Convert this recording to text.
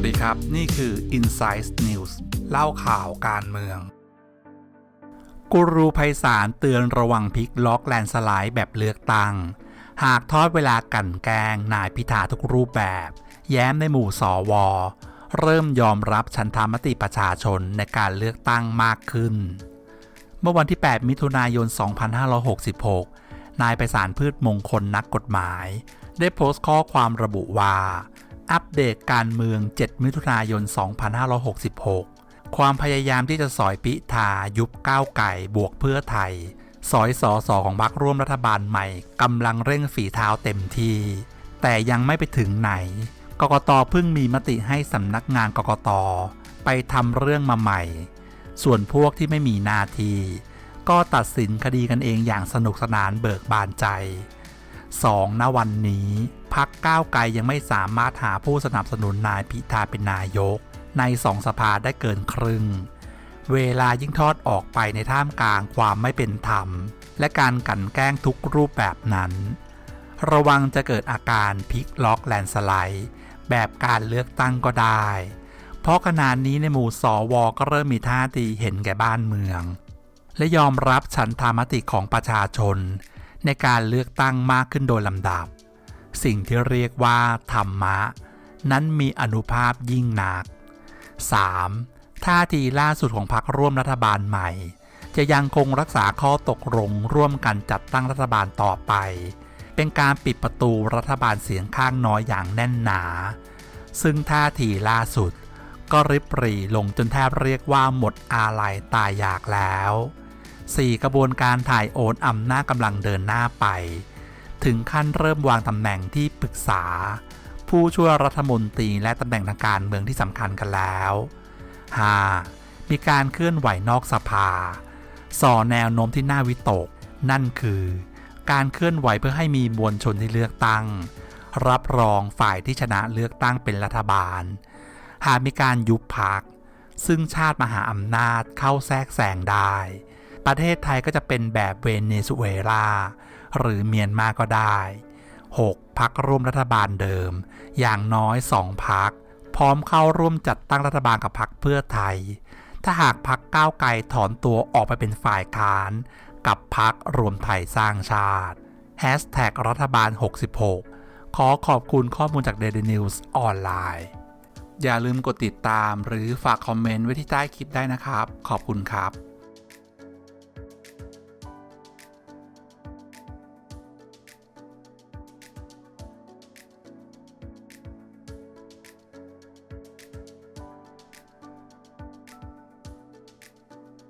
ัสดีครับ นี่คือ Insight News เล่าข่าวการเมือง กูรูไพศาลเตือนระวังพลิกล็อกแลนสไลด์แบบเลือกตั้ง หากทอดเวลากันแกงนายพิธาทุกรูปแบบ แย้มในหมู่สอวอเริ่มยอมรับฉันทามติประชาชนในการเลือกตั้งมากขึ้น เมื่อวันที่ 8 มิถุนายน 2566 นายไพศาลพืชมงคลนักกฎหมาย ได้โพสต์ข้อความระบุว่า อัปเดตการเมือง 7 มิถุนายน 2566 ความพยายามที่จะสอยพิธายุบก้าวไก่บวกเพื่อไทย สอยสอสอของพรรคร่วมรัฐบาลใหม่กำลังเร่งฝีเท้าเต็มที่แต่ยังไม่ไปถึงไหน กกตเพิ่งมีมติให้สำนักงานกกตไปทำเรื่องมาใหม่ ส่วนพวกที่ไม่มีหน้าที่ก็ตัดสินคดีกันเองอย่างสนุกสนานเบิกบานใจ 2. ณวันนี้ พักก้าวไกลยังไม่สามารถหาผู้สนับสนุนนายพิธาเป็นนายก ในสองสภาได้เกินครึ่ง เวลายิ่งทอดออกไปในท่ามกลางความไม่เป็นธรรม และการกลั่นแกล้งทุกรูปแบบนั้น ระวังจะเกิดอาการพลิกล็อกแลนสไลด์แบบการเลือกตั้งก็ได้ เพราะขนาดนี้ในหมู่สอวอก็เริ่มมีท่าทีเห็นแก่บ้านเมือง และยอมรับฉันทามติของประชาชน ในการเลือกตั้งมากขึ้นโดยลำดับ สิ่งที่เรียกว่าธรรมะ นั้นมีอนุภาพยิ่งหนัก 3. ท่าทีล่าสุดของพรรคร่วมรัฐบาลใหม่ จะยังคงรักษาข้อตกลงร่วมกันจัดตั้งรัฐบาลต่อไป เป็นการปิดประตูรัฐบาลเสียงข้างน้อยอย่างแน่นหนา ซึ่งท่าทีล่าสุด ก็ริบหรี่ลงจนแทบเรียกว่าหมดอาลัยตายอยากแล้ว 4. กระบวนการถ่ายโอนอำนาจกำลังเดินหน้าไป ถึงขั้นเริ่มวางตำแหน่งที่ปรึกษา ผู้ช่วยรัฐมนตรีและตำแหน่งทางการเมืองที่สำคัญกันแล้ว 5. มีการเคลื่อนไหวนอกสภา ส่อแนวโน้มที่น่าวิตก นั่นคือ การเคลื่อนไหวเพื่อให้มีมวลชนที่เลือกตั้ง รับรองฝ่ายที่ชนะเลือกตั้งเป็นรัฐบาล หากมีการยุบพักซึ่งชาติมหาอำนาจเข้าแทรกแซงได้ ประเทศไทยก็จะเป็นแบบเวเนซุเอลา หรือเมียนมาก็ได้ 6. พักร่วมรัฐบาลเดิม อย่างน้อย2พัก พร้อมเข้าร่วมจัดตั้งรัฐบาลกับพักเพื่อไทย ถ้าหากพักก้าวไกลถอนตัวออกไปเป็นฝ่ายค้าน กับพักรวมไทยสร้างชาติ Hashtag รัฐบาล 66 ขอขอบคุณข้อมูลจาก Daily News ออนไลน์ อย่าลืมกดติดตามหรือฝากคอมเมนต์ไว้ที่ใต้คลิปได้นะครับ ขอบคุณครับ